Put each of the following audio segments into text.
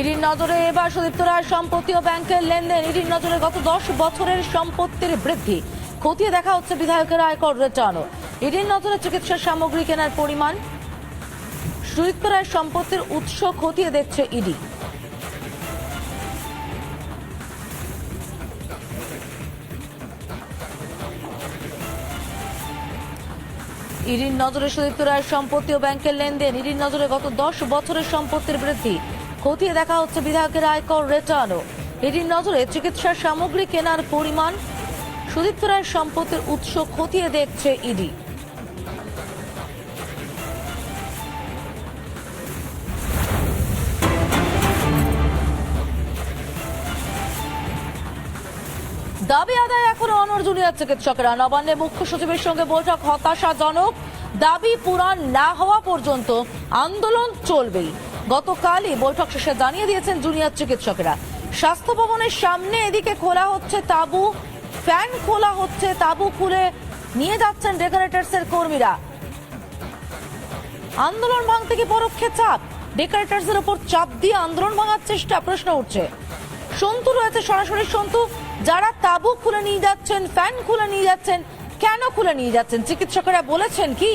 ইডির নজরে এবার সুদীপ্ত রায় সম্পত্তি ও ব্যাংকের লেনদেন। ইডির নজরে গত দশ বছরের সম্পত্তির বৃদ্ধি। খতিয়ে দেখা হচ্ছে বিধায়কের আয়কর রিটার্নও। ইডির নজরে চিকিৎসা সামগ্রী কেনার পরিমাণ। সুদীপ্ত রায়ের সম্পত্তির উৎস খতিয়ে দেখছে ইডি। ইডির নজরে সুদীপ্ত রায়ের সম্পত্তি ও ব্যাংকের লেনদেন। ইডির নজরে গত দশ বছরের সম্পত্তির বৃদ্ধি। খতিয়ে দেখা হচ্ছে বিধায়কের আয়কর রিটার্নও। ইডির নজরে চিকিৎসা সামগ্রী কেনার পরিমাণ, সুদীপ্ত রায়ের সম্পত্তির উৎস খতিয়ে দেখছে ইডি। দাবি আদায় এখনও অনর চিকিৎসকেরা। নবান্নে মুখ্য সচিবের সঙ্গে বৈঠক হতাশাজনক। দাবি পূরণ না হওয়া পর্যন্ত আন্দোলন চলবেই। গতকালই বৈঠক শেষে জানিয়ে দিয়েছেন জুনিয়র চিকিৎসকেরা। স্বাস্থ্য ভবনের সামনে এদিকে খোলা হচ্ছে তাবু, ফ্যান খোলা হচ্ছে, তাবু খুলে নিয়ে যাচ্ছেন ডেকোরেটার্স এর কর্মীরা। আন্দোলন ভাঙতে কি পরোক্ষে চাপ? ডেকোরেটার্স এর উপর চাপ দিয়ে আন্দোলন ভাঙার চেষ্টা প্রশ্ন উঠছে। সন্তু রয়েছে সরাসরি। সন্তু, যারা তাবু খুলে নিয়ে যাচ্ছেন, ফ্যান খুলে নিয়ে যাচ্ছেন, কেন খুলে নিয়ে যাচ্ছেন? চিকিৎসকেরা বলেছেন কি?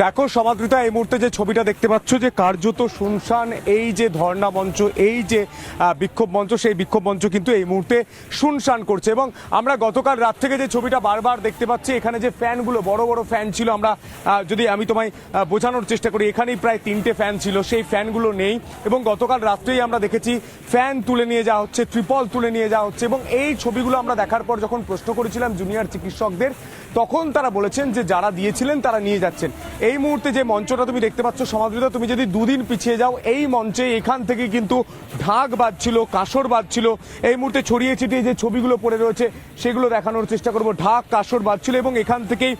দেখো সমাদৃতা, এই মুহূর্তে যে ছবিটা দেখতে পাচ্ছ যে কার্যত শুনশান, এই যে ধর্ণা মঞ্চ, এই যে বিক্ষোভ মঞ্চ, সেই বিক্ষোভ মঞ্চ কিন্তু এই মুহূর্তে শুনশান করছে। এবং আমরা গতকাল রাত থেকে যে ছবিটা বারবার দেখতে পাচ্ছি, এখানে যে ফ্যানগুলো, বড় বড় ফ্যান ছিল, আমরা যদি আমি তোমায় বোঝানোর চেষ্টা করি, এখানেই প্রায় তিনটে ফ্যান ছিল, সেই ফ্যানগুলো নেই। এবং গতকাল রাত্রেই আমরা দেখেছি, ফ্যান তুলে নিয়ে যাওয়া হচ্ছে, ত্রিপল তুলে নিয়ে যাওয়া হচ্ছে। এবং এই ছবিগুলো আমরা দেখার পর যখন প্রশ্ন করেছিলাম, জুনিয়র চিকিৎসকদের তখন তারা বলেছেন যে যারা দিয়েছিলেন তারা নিয়ে যাচ্ছেন। এই মুহূর্তে যে মঞ্চটা তুমি দেখতে পাচ্ছ, সমাদৃত, তুমি যদি দুদিন পিছিয়ে যাও, এই মঞ্চে এখান থেকে কিন্তু ঢাক বাজছিল, কাসর বাজছিল। এই মুহূর্তে ছড়িয়ে ছিটিয়ে যে ছবিগুলো পড়ে রয়েছে, সেগুলো দেখানোর চেষ্টা করব। ঢাক, কাসর বাজছিল এবং এখান থেকেই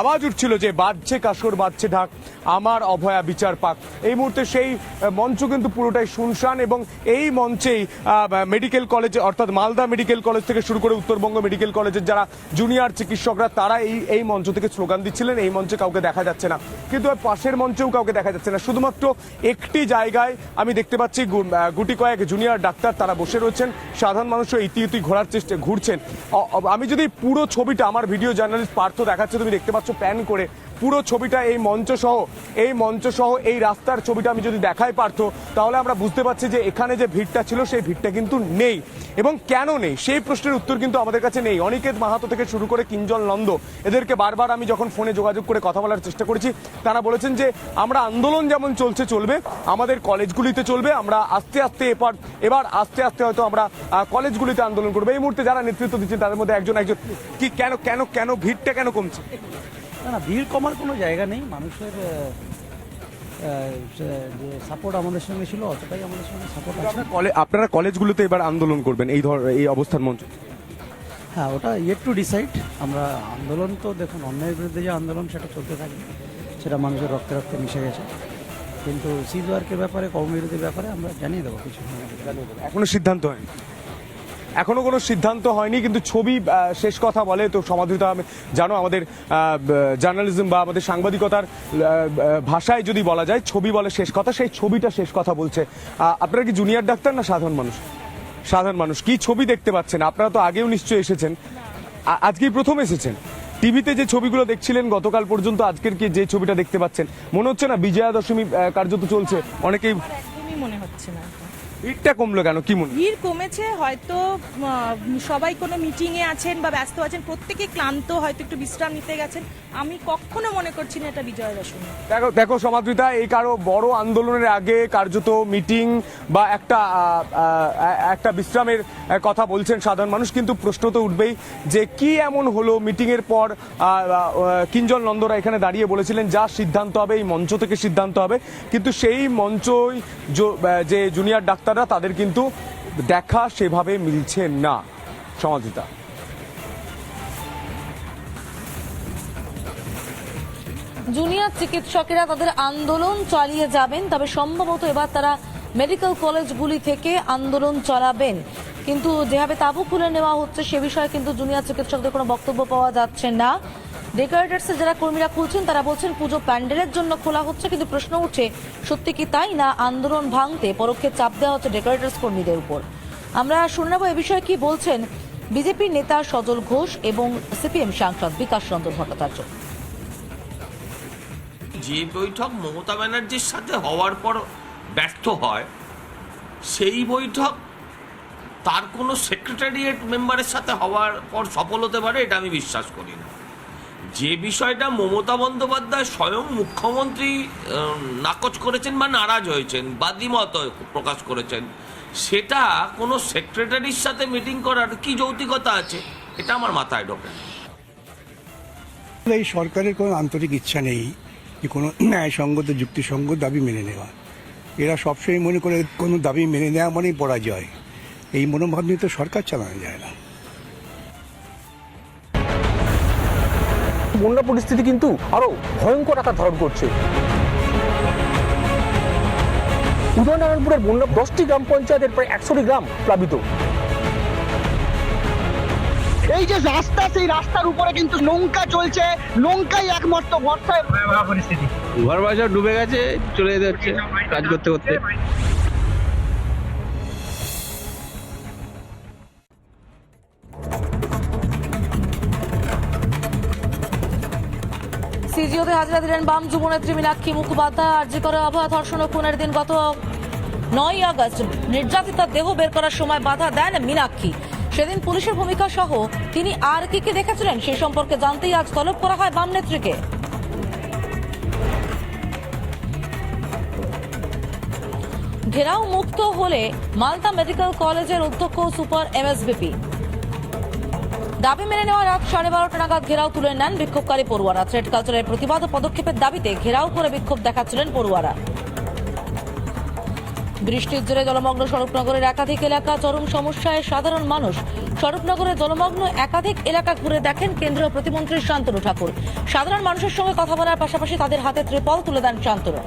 আওয়াজ উঠছিল যে বাজছে, কাসর বাজছে ঢাক। আমার অভয়া বিচার পাক। এই মুহূর্তে সেই মঞ্চ কিন্তু পুরোটাই শুনশান এবং এই মঞ্চেই মেডিকেল কলেজ অর্থাৎ মালদা মেডিকেল কলেজ থেকে শুরু করে উত্তরবঙ্গ মেডিকেল কলেজের যারা জুনিয়র চিকিৎসকরা তারা এই এই মঞ্চ থেকে স্লোগান দিচ্ছিলেন, এই মঞ্চে কাউকে দেখা যাচ্ছে না। কিন্তু পাশের মঞ্চেও কাউকে দেখা যাচ্ছে না। শুধুমাত্র একটি জায়গায় আমি দেখতে পাচ্ছি গুটি কয়েক জুনিয়র ডাক্তার তারা বসে রয়েছেন। সাধারণ মানুষও ইতি ইতি ঘোরার চেষ্টা, ঘুরছেন। আমি যদি পুরো ছবিটা আমার ভিডিও জার্নালিস্ট পার্থ দেখাচ্ছে, তুমি দেখতে পাচ্ছ প্যান করে পুরো ছবিটা এই মঞ্চ সহ, এই মঞ্চ সহ, এই রাস্তার ছবিটা আমি যদি দেখাই পারত তাহলে আমরা বুঝতে পারছি যে এখানে যে ভিড়টা ছিল, সেই ভিড়টা কিন্তু নেই। এবং কেন নেই? সেই প্রশ্নের উত্তর কিন্তু আমাদের কাছে নেই। অনিকেত মাহাতো থেকে শুরু করে কিঞ্জল নন্দ, এদেরকে বারবার আমি যখন ফোনে যোগাযোগ করে কথা বলার চেষ্টা করেছি, তারা বলেছেন যে, আমরা আন্দোলন যেমন চলছে, চলবে, আমাদের কলেজগুলিতে চলবে, আমরা আস্তে আস্তে এবার এবার আস্তে আস্তে হয়তো আমরা কলেজগুলিতে আন্দোলন করব। এই মুহূর্তে যারা নেতৃত্ব দিচ্ছেন, তাদের মধ্যে একজন একজন, কি, কেন কেন কেন ভিড়টা কেন কমছে? না না ভিড় কমার কোনো জায়গা নেই। মানুষের যে সাপোর্ট আমাদের সঙ্গে ছিল অতটাই আমাদের সঙ্গে সাপোর্ট আছে। আপনারা আপনারা কলেজগুলোতে এবার আন্দোলন করবেন এই ধর এই অবস্থার মঞ্চ হ্যাঁ ওটা ইয়েট টু ডিসাইড আমরা আন্দোলন তো দেখুন অন্যায়ের বিরুদ্ধে যে আন্দোলন সেটা চলতে থাকবে। সেটা মানুষের রক্তে রক্তে মিশে গেছে। কিন্তু সিজ ওয়ার্কের ব্যাপারে কর্মবিরতির ব্যাপারে আমরা জানিয়ে দেবো কিছু। এখনও সিদ্ধান্ত হয়নি। এখনও কোনো সিদ্ধান্ত হয়নি, কিন্তু ছবি শেষ কথা বলে। তো সমাদৃতা আমি জানো আমাদের জার্নালিজম বা আমাদের সাংবাদিকতার ভাষায় যদি বলা যায়, ছবি বলে শেষ কথা, সেই ছবিটা শেষ কথা বলছে। আপনারা কি জুনিয়র ডাক্তার না সাধারণ মানুষ? সাধারণ মানুষ। কি ছবি দেখতে পাচ্ছেন? আপনারা তো আগেও নিশ্চয়ই এসেছেন। আজকেই প্রথম এসেছেন। টিভিতে যে ছবিগুলো দেখছিলেন, গতকাল পর্যন্ত আজকের কি যে ছবিটা দেখতে পাচ্ছেন? মনে হচ্ছে না বিজয়া দশমী কার্যত চলছে। অনেকেই মনে হচ্ছে না। ভিড়টা কমলো কেন? কি মনে ভিড় কমেছে হয়তো সবাই কোনো মিটিং এ আছেন বা ব্যস্ত আছেন প্রত্যেকে ক্লান্ত হয়তো একটু বিশ্রাম নিতে গেছেন। আমি কখনো মনে করছি না এটা বিজয় দশমী দেখো দেখো সমাদৃতা এই কারও বড় আন্দোলনের আগে কার্যত মিটিং বা একটা একটা বিশ্রামের কথা বলছেন সাধারণ মানুষ কিন্তু প্রশ্ন তো উঠবেই যে কি এমন হলো মিটিং এর পর কিঞ্জল নন্দরা এখানে দাঁড়িয়ে বলেছিলেন যা সিদ্ধান্ত হবে এই মঞ্চ থেকে সিদ্ধান্ত হবে। কিন্তু সেই মঞ্চই যে জুনিয়র ডাক্তাররা তাদের কিন্তু দেখা সেভাবে মিলছে না। সমাদৃতা জুনিয়র চিকিৎসকেরা তাদের আন্দোলন চালিয়ে যাবেন, তবে সম্ভবত এবার তারা মেডিকেল কলেজগুলি থেকে আন্দোলন চালাবেন। কিন্তু যেভাবে তাবু খুলে নেওয়া হচ্ছে, সে বিষয়ে কিন্তু জুনিয়র চিকিৎসকদের কোনো বক্তব্য পাওয়া যাচ্ছে না। ডেকোরেটার্স যারা কর্মীরা খুলছেন, তারা বলছেন পুজো প্যান্ডেলের জন্য খোলা হচ্ছে, কিন্তু প্রশ্ন উঠছে, সত্যি কি তাই না আন্দোলন ভাঙতে পরোক্ষে চাপ দেওয়া হচ্ছে ডেকোরেটার্স কর্মীদের উপর? আমরা শুনে নেব এ বিষয়ে কি বলছেন বিজেপির নেতা সজল ঘোষ এবং সিপিএম সাংসদ বিকাশ চন্দ্র ভট্টাচার্য। যে বৈঠক মমতা ব্যানার্জির সাথে হওয়ার পর ব্যর্থ হয়, সেই বৈঠক তার কোনো সেক্রেটারিয়েট মেম্বারের সাথে হওয়ার পর সফল হতে পারে, এটা আমি বিশ্বাস করি না। যে বিষয়টা মমতা বন্দ্যোপাধ্যায় স্বয়ং মুখ্যমন্ত্রী নাকচ করেছেন বা নারাজ হয়েছেন বা দ্বিমত প্রকাশ করেছেন, সেটা কোনো সেক্রেটারির সাথে মিটিং করার কি যৌতিকতা আছে? এটা আমার মাথায় ঢোকে এই সরকারের কোনো আন্তরিক ইচ্ছা নেই যে কোনো ন্যায়সঙ্গত যুক্তিসঙ্গত দাবি মেনে নেওয়া। এরা সবসময় মনে করে কোনো দাবি মেনে নেওয়া মানেই পরাজয়। এই মনোভাব নিয়ে তো সরকার চালানো যায় না। বন্যা পরিস্থিতি কিন্তু আরও ভয়ঙ্কর আকার ধারণ করছে। উদয়নারায়ণপুরের বন্যা দশটি গ্রাম পঞ্চায়েতের প্রায় একশোটি গ্রাম প্লাবিত। এই যে রাস্তা সেই রাস্তার উপরে কিন্তু নৌকা চলছে। নৌকাই একমাত্র ভরসা ঘর বাসা ডুবে গেছে চলে যেতে হচ্ছে কাজ করতে করতে। সিজিওতে হাজিরা দিলেন বাম যুবনেত্রী মীনাক্ষী মুখোপাধ্যায়। আর্জি করে অভয় ধর্ষণ ও খুনের দিন গত নয় আগস্ট। নির্যাতিতার দেহ বের করার সময় বাধা দেন মীনাক্ষী। সেদিন পুলিশের ভূমিকা সহ তিনি আর কি কি দেখেছিলেন সেই সম্পর্কে জানতেই আজ তলব করা হয় বাম নেত্রীকে। ঘেরাও মুক্ত হলে মালদা মেডিকেল কলেজের অধ্যক্ষ সুপার এমএসবিপি। দাবি মেনে নেওয়া রাত সাড়ে বারোটা নাগাদ ঘেরাও তুলে নেন বিক্ষোভকারী পড়ুয়ারা। থ্রেড কালচারের প্রতিবাদ ও পদক্ষেপের দাবিতে ঘেরাও করে বিক্ষোভ দেখাচ্ছিলেন পড়ুয়ারা। বৃষ্টির জেরে জলমগ্ন স্বরূপনগরের একাধিক এলাকা চরম সমস্যায় সাধারণ মানুষ। স্বরূপনগরের জলমগ্ন একাধিক এলাকা ঘুরে দেখেন কেন্দ্রীয় প্রতিমন্ত্রী শান্তনু ঠাকুর। সাধারণ মানুষের সঙ্গে কথা বলার পাশাপাশি তাদের হাতে ত্রিপল তুলে দেন শান্তনু।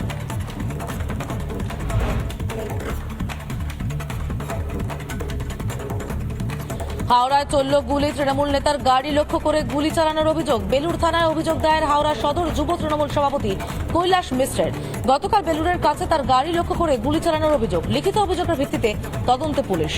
হাওড়ায় চলল গুলি। তৃণমূল নেতার গাড়ি লক্ষ্য করে গুলি চালানোর অভিযোগ। বেলুর থানায় অভিযোগ দায়ের হাওড়া সদর যুব তৃণমূল সভাপতি কৈলাস মিশ্রের। গতকাল বেলুরের কাছে তার গাড়ি লক্ষ্য করে গুলি চালানোর অভিযোগ। লিখিত অভিযোগের ভিত্তিতে তদন্তে পুলিশ।